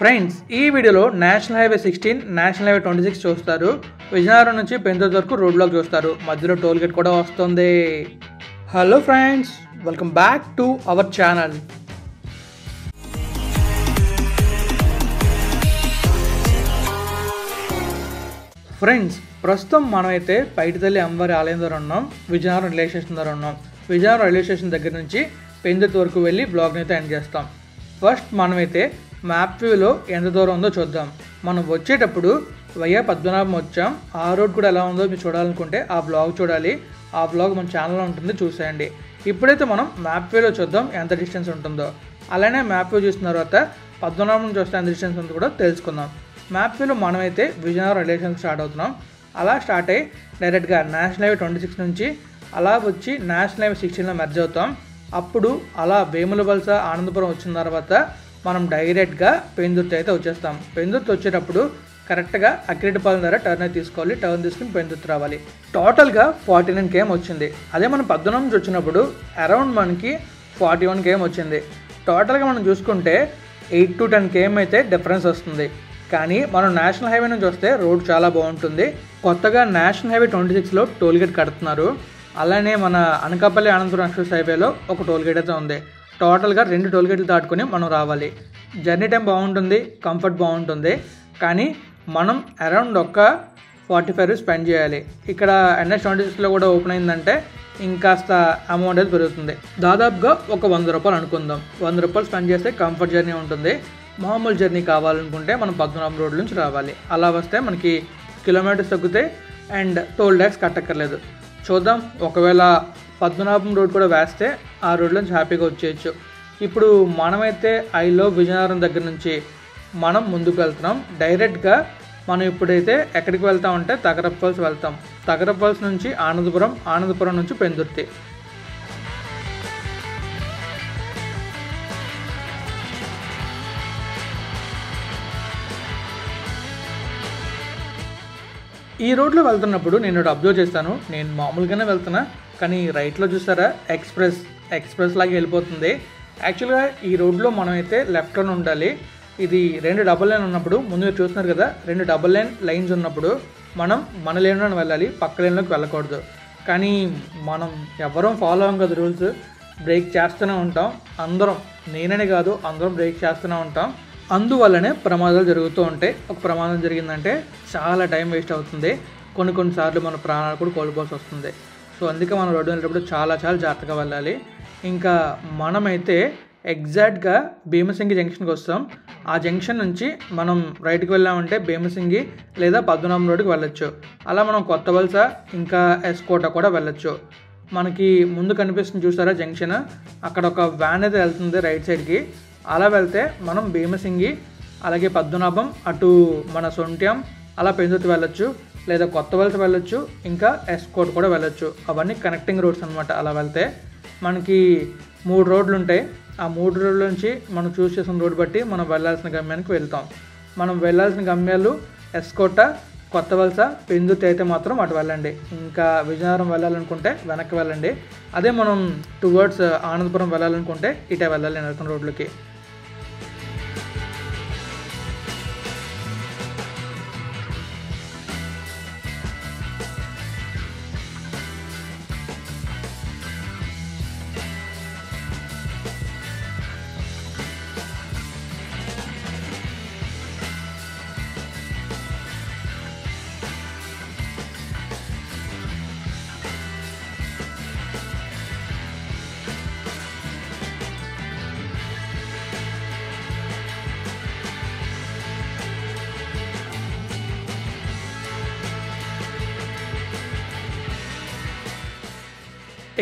Friends ఈ వీడియోలో national highway sixteen national highway twenty six చూస్తారు. విజయనగరం నుంచి పెంతూరు వరకు రోడ్ బ్లాక్ చూస్తారు. మధ్యలో టోల్ గేట్ కూడా వస్తుంది. Hello friends welcome back to our channel. Friends ప్రస్తుతం మనమైతే పైటితల్లి అమ్మవారి ఆలయం దగ్గర ఉన్నాం విజయనగరం రైల్వే స్టేషన్ దగ్గర ఉన్నాం. విజయనగరం రైల్వే స్టేషన్ దగ్గర నుంచి పెందుతు వరకు వెళ్ళి బ్లాగ్ని అయితే ఎండ్ చేస్తాం. ఫస్ట్ మనమైతే మ్యాప్ వ్యూలో ఎంత దూరం ఉందో చూద్దాం. మనం వచ్చేటప్పుడు వయ్య పద్మనాభం వచ్చాం. ఆ రోడ్ కూడా ఎలా ఉందో మీరు చూడాలనుకుంటే ఆ బ్లాగ్ చూడాలి. ఆ బ్లాగ్ మన ఛానల్లో ఉంటుంది చూసేయండి. ఇప్పుడైతే మనం మ్యాప్ వ్యూలో చూద్దాం ఎంత డిస్టెన్స్ ఉంటుందో. అలానే మ్యాప్ వ్యూ చూసిన తర్వాత పద్మనాభం చూస్తే ఎంత డిస్టెన్స్ ఉందో కూడా తెలుసుకుందాం. మ్యాప్ వ్యూలో మనమైతే విజయనగరం రిలేషన్ స్టార్ట్ అవుతున్నాం. అలా స్టార్ట్ అయ్యి డైరెక్ట్గా నేషనల్ హైవే ట్వంటీ సిక్స్ నుంచి అలా వచ్చి నేషనల్ హైవే సిక్స్టీన్లో మెర్జ్ అవుతాం. అప్పుడు అలా వేముల వలస ఆనందపురం వచ్చిన తర్వాత మనం డైరెక్ట్గా పెందుర్తి అయితే వచ్చేస్తాం. పెందుర్తి వచ్చేటప్పుడు కరెక్ట్గా అక్కిరెడ్డిపాలెం ద్వారా టర్న్ అయితే తీసుకోవాలి. టర్న్ తీసుకుని పెందుర్తి రావాలి. టోటల్గా ఫార్టీ నైన్ కేఎం వచ్చింది? అదే మనం పద్దెనిమిది నుంచి వచ్చినప్పుడు అరౌండ్ మనకి ఫార్టీ వన్ కేఎం వచ్చింది? టోటల్గా మనం చూసుకుంటే ఎయిట్ టు టెన్ కేఎం అయితే డిఫరెన్స్ వస్తుంది. కానీ మనం నేషనల్ హైవే నుంచి వస్తే రోడ్ చాలా బాగుంటుంది. కొత్తగా నేషనల్ హైవే ట్వంటీ సిక్స్లో టోల్గేట్ కడుతున్నారు. అలానే మన అనకాపల్లి అనంతపురం ఎక్స్ప్రెస్ హైవేలో ఒక టోల్గేట్ అయితే ఉంది. టోటల్గా రెండు టోల్ గేట్లు దాటుకొని మనం రావాలి. జర్నీ టైం బాగుంటుంది కంఫర్ట్ బాగుంటుంది. కానీ మనం అరౌండ్ ఒక్క ఫార్టీ ఫైవ్ స్పెండ్ చేయాలి. ఇక్కడ ఎన్ఎస్ ట్వంటీ సిక్స్లో కూడా ఓపెన్ అయిందంటే ఇంకాస్త అమౌంట్ అనేది పెరుగుతుంది. దాదాపుగా ఒక వంద రూపాయలు అనుకుందాం. వంద రూపాయలు స్పెండ్ చేస్తే కంఫర్ట్ జర్నీ ఉంటుంది. మామూలు జర్నీ కావాలనుకుంటే మనం పద్మనాభం రోడ్ నుంచి రావాలి. అలా వస్తే మనకి కిలోమీటర్స్ తగ్గుతాయి అండ్ టోల్ ట్యాక్స్ కట్టక్కర్లేదు. చూద్దాం. ఒకవేళ పద్మనాభం రోడ్ కూడా వేస్తే ఆ రోడ్లో నుంచి హ్యాపీగా వచ్చేయచ్చు. ఇప్పుడు మనమైతే ఐలో విజయనగరం దగ్గర నుంచి మనం ముందుకు వెళ్తున్నాం. డైరెక్ట్గా మనం ఇప్పుడైతే ఎక్కడికి వెళ్తామంటే తగరప్పల్స్ వెళ్తాం. తగరప్పల్స్ నుంచి ఆనందపురం ఆనందపురం నుంచి పెందుర్తి. ఈ రోడ్లో వెళ్తున్నప్పుడు నేను ఒకటి అబ్జర్వ్ చేస్తాను. నేను మామూలుగానే వెళ్తున్నా కానీ రైట్లో చూసారా ఎక్స్ప్రెస్ ఎక్స్ప్రెస్ లాగా వెళ్ళిపోతుంది. యాక్చువల్గా ఈ రోడ్లో మనం అయితే లెఫ్ట్ ఉండాలి. ఇది రెండు డబల్ లైన్ ఉన్నప్పుడు ముందు మీరు చూస్తున్నారు కదా రెండు డబల్ లైన్ లైన్స్ ఉన్నప్పుడు మనం మన లేన్లోనే వెళ్ళాలి పక్క లేన్లోకి వెళ్ళకూడదు. కానీ మనం ఎవరం ఫాలో అవ్వం కదా రూల్స్ బ్రేక్ చేస్తూనే ఉంటాం. అందరం నేననే కాదు అందరం బ్రేక్ చేస్తూనే ఉంటాం. అందువల్లనే ప్రమాదాలు జరుగుతూ ఉంటాయి. ఒక ప్రమాదం జరిగిందంటే చాలా టైం వేస్ట్ అవుతుంది. కొన్ని కొన్నిసార్లు మన ప్రాణాలు కూడా కోల్పోవాల్సి వస్తుంది. సో అందుకే మనం రోడ్డు వెళ్ళేటప్పుడు చాలా చాలా జాగ్రత్తగా వెళ్ళాలి. ఇంకా మనమైతే ఎగ్జాక్ట్గా భీమసింగి జంక్షన్కి వస్తాం. ఆ జంక్షన్ నుంచి మనం రైట్కి వెళ్ళామంటే భీమసింగి లేదా పద్మనాభం రోడ్డుకి వెళ్ళొచ్చు. అలా మనం కొత్త వలస ఇంకా ఎస్కోట కూడా వెళ్ళొచ్చు. మనకి ముందు కనిపిస్తుంది చూసారా జంక్షన్? అక్కడ ఒక వ్యాన్ అయితే వెళ్తుంది రైట్ సైడ్కి. అలా వెళ్తే మనం భీమసింగి అలాగే పద్మనాభం అటు మన సొంట్యం అలా పెందుతు వెళ్ళొచ్చు లేదా కొత్త వలస వెళ్ళొచ్చు ఇంకా ఎస్కోట్ కూడా వెళ్ళొచ్చు. అవన్నీ కనెక్టింగ్ రోడ్స్ అనమాట అలా వెళ్తే. మనకి మూడు రోడ్లు ఉంటాయి. ఆ మూడు రోడ్ల నుంచి మనం చూస్ చేసిన రోడ్ బట్టి మనం వెళ్ళాల్సిన గమ్యానికి వెళ్తాం. మనం వెళ్ళాల్సిన గమ్యాలు ఎస్కోట కొత్త వలస పెందుతి అయితే మాత్రం అటు వెళ్ళండి. ఇంకా విజయనగరం వెళ్ళాలనుకుంటే వెనక్కి వెళ్ళండి. అదే మనం టువర్డ్స్ ఆనందపురం వెళ్ళాలనుకుంటే ఇటే వెళ్ళాలి నరకం రోడ్లకి.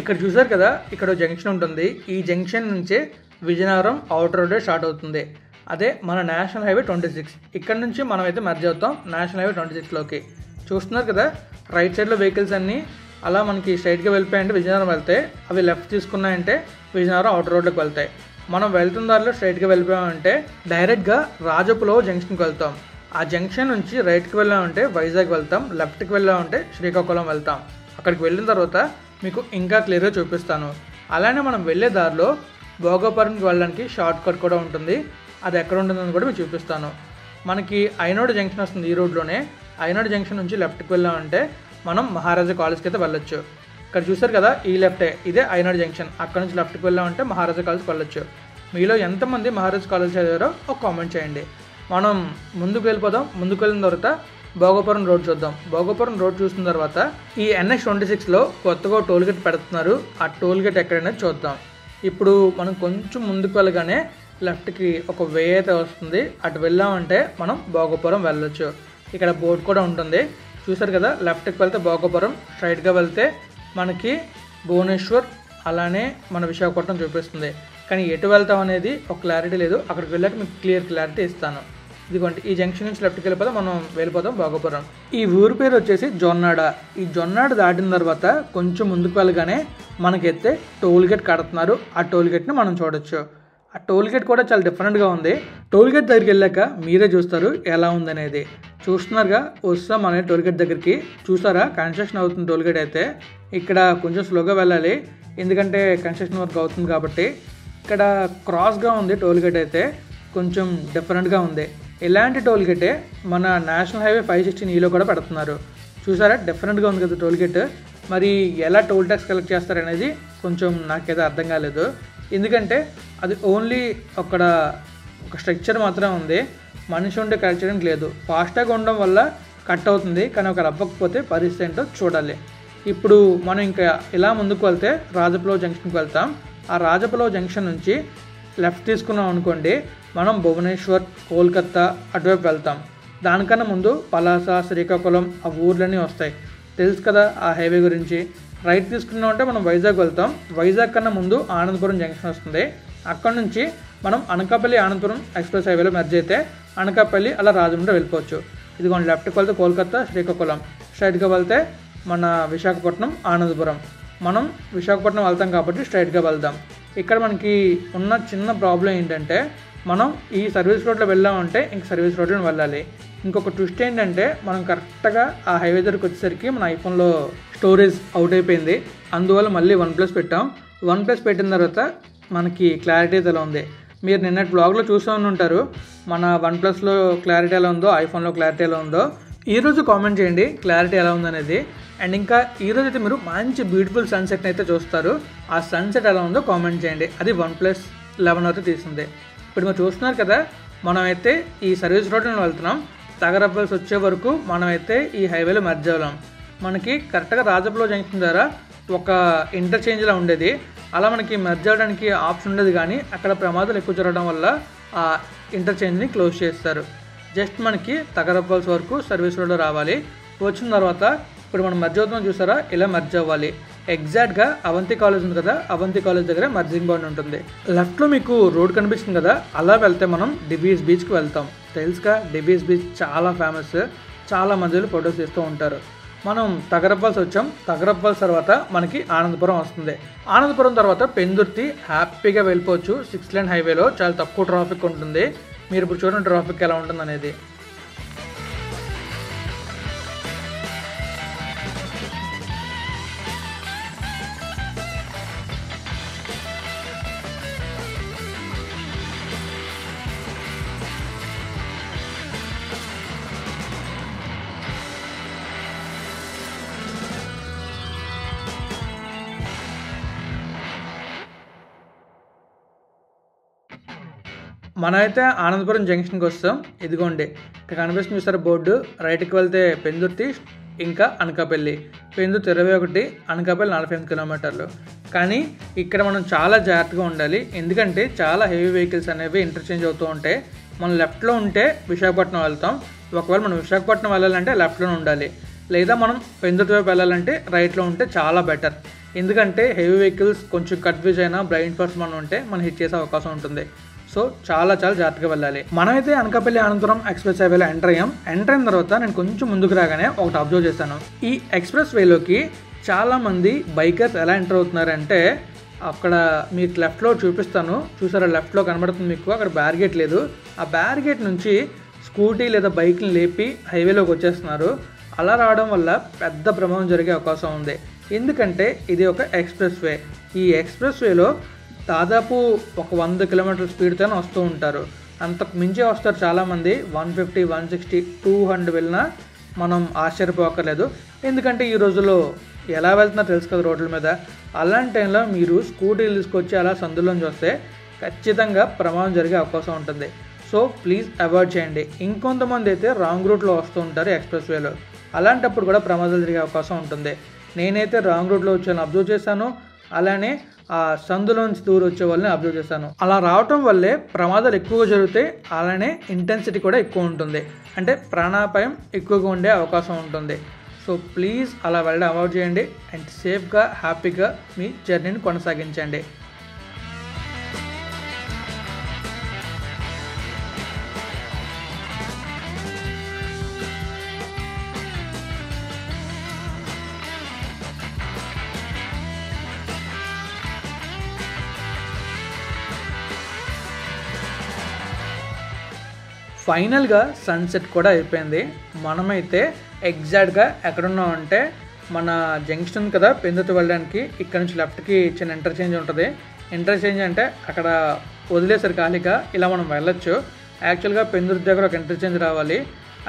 ఇక్కడ చూసారు కదా ఇక్కడ జంక్షన్ ఉంటుంది. ఈ జంక్షన్ నుంచే విజయనగరం అవుటర్ రోడ్ స్టార్ట్ అవుతుంది. అదే మన నేషనల్ హైవే ట్వంటీ సిక్స్. ఇక్కడ నుంచి మనం అయితే మర్జ్ అవుతాం నేషనల్ హైవే ట్వంటీ సిక్స్లోకి చూస్తున్నారు కదా రైట్ సైడ్లో వెహికల్స్ అన్నీ. అలా మనకి స్ట్రైట్గా వెళ్ళిపోయాయంటే విజయనగరం వెళ్తే అవి లెఫ్ట్ తీసుకున్నాయంటే విజయనగరం అవుటర్ రోడ్లోకి వెళ్తాయి. మనం వెళ్తున్న దారిలో స్ట్రైట్గా వెళ్ళిపోయామంటే డైరెక్ట్గా రాజపులో జంక్షన్కి వెళ్తాం. ఆ జంక్షన్ నుంచి రైట్కి వెళ్ళామంటే వైజాగ్ వెళ్తాం లెఫ్ట్కి వెళ్ళామంటే శ్రీకాకుళం వెళ్తాం. అక్కడికి వెళ్ళిన తర్వాత మీకు ఇంకా క్లియర్గా చూపిస్తాను. అలానే మనం వెళ్ళే దారిలో భోగాపురంకి వెళ్ళడానికి షార్ట్ కట్ కూడా ఉంటుంది. అది ఎక్కడ ఉంటుందని కూడా మీకు చూపిస్తాను. మనకి ఐనోడ్ జంక్షన్ వస్తుంది ఈ రోడ్లోనే. ఐనోడ్ జంక్షన్ నుంచి లెఫ్ట్కి వెళ్ళామంటే మనం మహారాజా కాలేజ్కి అయితే వెళ్ళొచ్చు. ఇక్కడ చూసారు కదా ఈ లెఫ్టే ఇదే ఐనాడు జంక్షన్ అక్కడ నుంచి లెఫ్ట్కి వెళ్ళామంటే మహారాజా కాలేజ్కి వెళ్ళొచ్చు. మీలో ఎంతమంది మహారాజా కాలేజ్ చదివారో ఒక కామెంట్ చేయండి. మనం ముందుకు వెళ్ళిపోదాం. ముందుకు వెళ్ళిన తర్వాత భోగపురం రోడ్ చూద్దాం. భోగపురం రోడ్ చూసిన తర్వాత ఈ ఎన్ఎస్ ట్వంటీ సిక్స్లో కొత్తగా టోల్ గేట్ పెడుతున్నారు. ఆ టోల్ గేట్ ఎక్కడైనా చూద్దాం. ఇప్పుడు మనం కొంచెం ముందుకు వెళ్ళగానే లెఫ్ట్కి ఒక వే అయితే వస్తుంది. అటు వెళ్ళామంటే మనం భోగపురం వెళ్ళొచ్చు. ఇక్కడ బోర్డు కూడా ఉంటుంది. చూసారు కదా? లెఫ్ట్కి వెళ్తే భోగపురం స్ట్రైట్గా వెళ్తే మనకి భువనేశ్వర్ అలానే మన విశాఖపట్నం చూపిస్తుంది. కానీ ఎటు వెళ్తాం అనేది ఒక క్లారిటీ లేదు. అక్కడికి వెళ్ళాక మీకు క్లియర్ క్లారిటీ ఇస్తాను. ఇదిగోండి ఈ జంక్షన్ నుంచి లెఫ్ట్కి వెళ్ళిపోతే మనం వెళ్ళిపోతాం భోగపురం ఈ ఊరి పేరు వచ్చేసి జొన్నాడ. ఈ జొన్నాడ దాటిన తర్వాత కొంచెం ముందుకు వెళ్ళగానే మనకైతే టోల్ గేట్ కడుతున్నారు. ఆ టోల్ గేట్ని మనం చూడొచ్చు. ఆ టోల్ గేట్ కూడా చాలా డిఫరెంట్గా ఉంది. టోల్ గేట్ దగ్గరికి వెళ్ళాక మీరే చూస్తారు ఎలా ఉందనేది. చూస్తున్నారుగా వస్తాం మన టోల్ గేట్ దగ్గరికి. చూసారా? కన్స్ట్రక్షన్ అవుతుంది టోల్ గేట్ అయితే. ఇక్కడ కొంచెం స్లోగా వెళ్ళాలి. ఎందుకంటే కన్స్ట్రక్షన్ వర్క్ అవుతుంది కాబట్టి. ఇక్కడ క్రాస్గా ఉంది టోల్ గేట్ అయితే. కొంచెం డిఫరెంట్గా ఉంది. ఇలాంటి టోల్ గేటే మన నేషనల్ హైవే ఫైవ్ సిక్స్టీన్ ఈలో కూడా పెడుతున్నారు. చూసారా? డిఫరెంట్గా ఉంది కదా టోల్ గేట్ మరి ఎలా టోల్ ట్యాక్స్ కలెక్ట్ చేస్తారనేది కొంచెం నాకైతే అర్థం కాలేదు. ఎందుకంటే అది ఓన్లీ అక్కడ ఒక స్ట్రక్చర్ మాత్రమే ఉంది. మనిషి ఉండే కలెక్ట్ చేయడానికి లేదు ఫాస్ట్గా ఉండడం వల్ల కట్ అవుతుంది. కానీ ఒకరు అవ్వకపోతే పరిస్థితి ఏంటో చూడాలి. ఇప్పుడు మనం ఇంకా ఇలా ముందుకు వెళ్తే రాజపులో జంక్షన్కి వెళ్తాం. ఆ రాజపులో జంక్షన్ నుంచి లెఫ్ట్ తీసుకున్నాం అనుకోండి మనం భువనేశ్వర్ కోల్కత్తా అటువైపు వెళ్తాం. దానికన్నా ముందు పలాస శ్రీకాకుళం ఆ ఊర్లన్నీ వస్తాయి. తెలుసు కదా ఆ హైవే గురించి. రైట్ తీసుకున్నాం అంటే మనం వైజాగ్ వెళ్తాం. వైజాగ్ కన్నా ముందు ఆనందపురం జంక్షన్ వస్తుంది. అక్కడ నుంచి మనం అనకాపల్లి ఆనందపురం ఎక్స్ప్రెస్ హైవేలో మెర్జ్ అయితే అనకాపల్లి అలా రాజమండ్రి వెళ్ళిపోవచ్చు. ఇదిగోండి లెఫ్ట్కి వెళ్తే కోల్కత్తా శ్రీకాకుళం. స్ట్రైట్గా వెళ్తే మన విశాఖపట్నం ఆనందపురం. మనం విశాఖపట్నం వెళ్తాం కాబట్టి స్ట్రైట్గా వెళ్దాం. ఇక్కడ మనకి ఉన్న చిన్న ప్రాబ్లం ఏంటంటే మనం ఈ సర్వీస్ రోడ్లో వెళ్ళామంటే ఇంక సర్వీస్ రోడ్లో వెళ్ళాలి. ఇంకొక ట్విస్ట్ ఏంటంటే మనం కరెక్ట్గా ఆ హైవే దగ్గరికి వచ్చేసరికి మన ఐఫోన్లో స్టోరేజ్ అవుట్ అయిపోయింది. అందువల్ల మళ్ళీ వన్ ప్లస్ పెట్టాం. వన్ ప్లస్ పెట్టిన తర్వాత మనకి క్లారిటీ అయితే ఎలా ఉంది? మీరు నిన్నటి బ్లాగ్లో చూసే ఉంటారు. మన వన్ ప్లస్లో క్లారిటీ ఎలా ఉందో ఐఫోన్లో క్లారిటీ ఎలా ఉందో. ఈరోజు కామెంట్ చేయండి క్లారిటీ ఎలా ఉందనేది. అండ్ ఇంకా ఈరోజు అయితే మీరు మంచి బ్యూటిఫుల్ సన్సెట్ని అయితే చూస్తారు. ఆ సన్సెట్ ఎలా ఉందో కామెంట్ చేయండి. అది వన్ ప్లస్ లెవెన్ అయితే తీసింది. ఇప్పుడు మీరు చూస్తున్నారు కదా మనమైతే ఈ సర్వీస్ రోడ్లో వెళ్తున్నాం. తగరబ్బల్స్ వచ్చే వరకు మనమైతే ఈ హైవేలో మర్జ్ అవ్వలేం. మనకి కరెక్ట్గా రాజపులో జంక్షన్ ద్వారా ఒక ఇంటర్చేంజ్లా ఉండేది. అలా మనకి మెర్జ్ అవ్వడానికి ఆప్షన్ ఉండేది కానీ అక్కడ ప్రమాదాలు ఎక్కువ జరగడం వల్ల ఆ ఇంటర్చేంజ్ని క్లోజ్ చేస్తారు. జస్ట్ మనకి తగరబ్బల్స్ వరకు సర్వీస్ రోడ్లో రావాలి. వచ్చిన తర్వాత ఇప్పుడు మనం మర్జ్ అవుతున్నాం చూసారా? ఇలా మర్జ్ అవ్వాలి. ఎగ్జాక్ట్గా అవంతి కాలేజ్ ఉంది కదా అవంతి కాలేజ్ దగ్గర మర్జింగ్ బౌండ్ ఉంటుంది. లెఫ్ట్లో మీకు రోడ్ కనిపిస్తుంది కదా అలా వెళ్తే మనం డిబీస్ బీచ్కి వెళ్తాం. తెలుసుగా డిబీస్ బీచ్ చాలా ఫేమస్ చాలా మంది ఫొటోస్ తీస్తూ ఉంటారు. మనం తగరబ్బాల్స్ వచ్చాం. తగరబ్బాల్స్ తర్వాత మనకి ఆనందపురం వస్తుంది. ఆనందపురం తర్వాత పెందుర్తి హ్యాపీగా వెళ్ళిపోవచ్చు. సిక్స్ లైన్ హైవేలో చాలా తక్కువ ట్రాఫిక్ ఉంటుంది. మీరు ఇప్పుడు చూడండి ట్రాఫిక్ ఎలా ఉంటుంది అనేది మనమైతే ఆనందపురం జంక్షన్కి వస్తాం. ఇదిగోండి ఇక్కడ కనిపిస్తుంది చూసారు బోర్డు. రైట్కి వెళ్తే పెందుర్తి ఇంకా అనకాపల్లి. పెందుర్తి ఇరవై ఒకటి అనకాపల్లి నలభై ఎనిమిది కిలోమీటర్లు. కానీ ఇక్కడ మనం చాలా జాగ్రత్తగా ఉండాలి. ఎందుకంటే చాలా హెవీ వెహికల్స్ అనేవి ఇంటర్చేంజ్ అవుతూ ఉంటాయి మనం లెఫ్ట్లో ఉంటే విశాఖపట్నం వెళ్తాం. ఒకవేళ మనం విశాఖపట్నం వెళ్ళాలంటే లెఫ్ట్లోనే ఉండాలి. లేదా మనం పెందుర్తి వైపు వెళ్ళాలంటే రైట్లో ఉంటే చాలా బెటర్. ఎందుకంటే హెవీ వెహికల్స్ కొంచెం కన్ఫ్యూజ్ అయినా బ్లైండ్ పర్సన్ మనం ఉంటే మనం హిట్ చేసే అవకాశం ఉంటుంది. సో చాలా చాలా జాగ్రత్తగా వెళ్ళాలి. మనమైతే అనకాపల్లి అనంతపురం ఎక్స్ప్రెస్ హైవేలో ఎంటర్ అయ్యాం. ఎంటర్ అయిన తర్వాత నేను కొంచెం ముందుకు రాగానే ఒకటి అబ్జర్వ్ చేశాను ఈ ఎక్స్ప్రెస్ వేలోకి చాలామంది బైకర్స్ ఎలా ఎంటర్ అవుతున్నారంటే అక్కడ మీకు లెఫ్ట్లో చూపిస్తాను. చూసారా లెఫ్ట్లో కనబడుతుంది మీకు. అక్కడ బ్యారిగేట్ లేదు. ఆ బ్యారిగేట్ నుంచి స్కూటీ లేదా బైక్ని లేపి హైవేలోకి వచ్చేస్తున్నారు. అలా రావడం వల్ల పెద్ద ప్రమాదం జరిగే అవకాశం ఉంది. ఎందుకంటే ఇది ఒక ఎక్స్ప్రెస్ వే. ఈ ఎక్స్ప్రెస్ వేలో దాదాపు ఒక వంద కిలోమీటర్ స్పీడ్తోనే వస్తూ ఉంటారు. అంతకు మించే వస్తారు చాలామంది. One fifty one sixty two hundred వెళ్ళినా మనం ఆశ్చర్యపోకర్లేదు. ఎందుకంటే ఈ రోజుల్లో ఎలా వెళ్తున్నా తెలుసు కదా రోడ్ల మీద. అలాంటి టైంలో మీరు స్కూటీలు తీసుకొచ్చి అలా సందులోంచి వస్తే ఖచ్చితంగా ప్రమాదం జరిగే అవకాశం ఉంటుంది. సో ప్లీజ్ అవాయిడ్ చేయండి. ఇంకొంతమంది అయితే రాంగ్ రూట్లో వస్తూ ఉంటారు ఎక్స్ప్రెస్ వేలో. అలాంటప్పుడు కూడా ప్రమాదాలు జరిగే అవకాశం ఉంటుంది. నేనైతే రాంగ్ రూట్లో వచ్చాను అబ్జర్వ్ చేశాను. అలానే ఆ సందులోంచి దూరం వచ్చే వాళ్ళని అబ్జర్వ్ చేశాను అలా రావటం వల్లే ప్రమాదాలు ఎక్కువగా జరుగుతాయి. అలానే ఇంటెన్సిటీ కూడా ఎక్కువ ఉంటుంది. అంటే ప్రాణాపాయం ఎక్కువగా ఉండే అవకాశం ఉంటుంది. సో ప్లీజ్ అలా వెళ్ళడం అవాయిడ్ చేయండి. అండ్ సేఫ్గా హ్యాపీగా మీ జర్నీని కొనసాగించండి. ఫైనల్గా సన్సెట్ కూడా అయిపోయింది. మనమైతే ఎగ్జాక్ట్గా ఎక్కడున్నామంటే మన జంక్షన్ కదా పెందుతు వెళ్ళడానికి. ఇక్కడ నుంచి లెఫ్ట్కి చిన్న ఇంటర్చేంజ్ ఉంటుంది. ఇంటర్చేంజ్ అంటే అక్కడ వదిలేసారు ఖాళీగా ఇలా మనం వెళ్ళొచ్చు. యాక్చువల్గా పెందుర్తి దగ్గర ఒక ఇంటర్చేంజ్ రావాలి.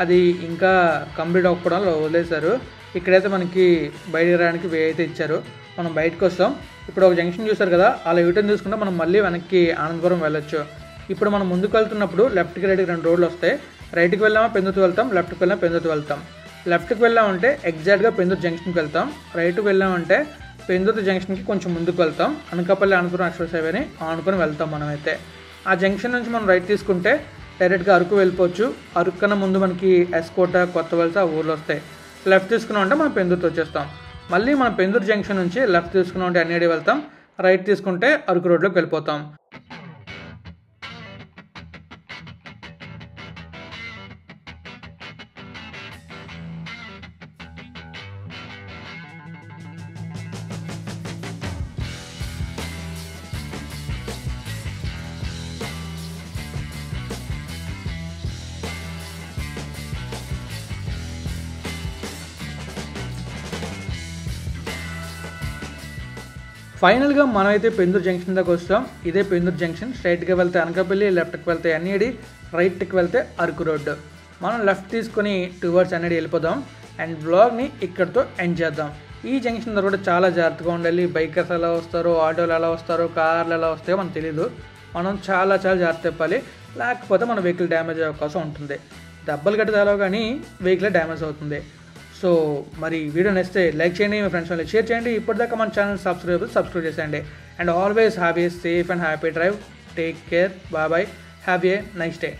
అది ఇంకా కంప్లీట్ అవ్వకపోవడం వదిలేశారు ఇక్కడైతే మనకి బయటికి రావడానికి వే అయితే ఇచ్చారు. మనం బయటకు వస్తాం ఇప్పుడు ఒక జంక్షన్ చూసారు కదా అలా యూటర్న్ తీసుకుంటే మనం మళ్ళీ వెనక్కి ఆనందపురం వెళ్ళొచ్చు. ఇప్పుడు మనం ముందుకు వెళ్తున్నప్పుడు లెఫ్ట్కి రైట్కి రెండు రోడ్లు వస్తాయి. రైట్కి వెళ్ళామా పెందుతు వెళ్తాం? లెఫ్ట్కి వెళ్ళామా పెందుతు వెళ్తాం? లెఫ్ట్కి వెళ్ళామంటే ఎగ్జాక్ట్గా పెందుతు జంక్షన్కి వెళ్తాం. రైట్కి వెళ్ళామంటే పెందుతు జంక్షన్కి కొంచెం ముందుకు వెళ్తాం. అనకాపల్లి అనుకున్న ఎక్స్ప్రెస్ హైవేని ఆనుకొని వెళ్తాం మనమైతే. ఆ జంక్షన్ నుంచి మనం రైట్ తీసుకుంటే డైరెక్ట్గా అరకు వెళ్ళిపోవచ్చు. అరకు కన్నా ముందు మనకి ఎస్కోట కొత్త వలస ఆ ఊర్లు వస్తాయి. లెఫ్ట్ తీసుకున్నాం అంటే మనం పెందుతు వచ్చేస్తాం. మళ్ళీ మనం పెందూరు జంక్షన్ నుంచి లెఫ్ట్ తీసుకున్నాం అంటే అన్నిటి వెళ్తాం. రైట్ తీసుకుంటే అరకు రోడ్లోకి వెళ్ళిపోతాం. ఫైనల్గా మనమైతే పెందూరు జంక్షన్ దాకా వస్తాం. ఇదే పెందూరు జంక్షన్. స్ట్రైట్గా వెళ్తే అనకాపల్లి లెఫ్ట్కి వెళ్తే ఎన్ఈడి రైట్కి వెళ్తే అరకు రోడ్డు మనం లెఫ్ట్ తీసుకొని టువర్డ్స్ ఎన్ఈడి వెళ్ళిపోదాం. అండ్ బ్లాగ్ని ఇక్కడితో ఎండ్ చేద్దాం. ఈ జంక్షన్ దగ్గర కూడా చాలా జాగ్రత్తగా ఉండాలి. బైకర్స్ ఎలా వస్తారో ఆటోలు ఎలా వస్తారో కార్లు ఎలా వస్తాయో మనకు తెలియదు మనం చాలా చాలా జాగ్రత్త చెప్పాలి. లేకపోతే మన వెహికల్ డ్యామేజ్ అయ్యే అవకాశం ఉంటుంది. దెబ్బలు గట్టి కానీ వెహికల్ డ్యామేజ్ అవుతుంది. సో మరి వీడియో నచ్చితే లైక్ చేయండి మీ ఫ్రెండ్స్ వాళ్ళకి షేర్ చేయండి. ఇప్పటిదాకా మన ఛానల్ సబ్స్క్రైబ్ సబ్స్క్రైబ్ చేసేయండి. And always have a safe and happy drive. Take care. Bye bye. Have a nice day.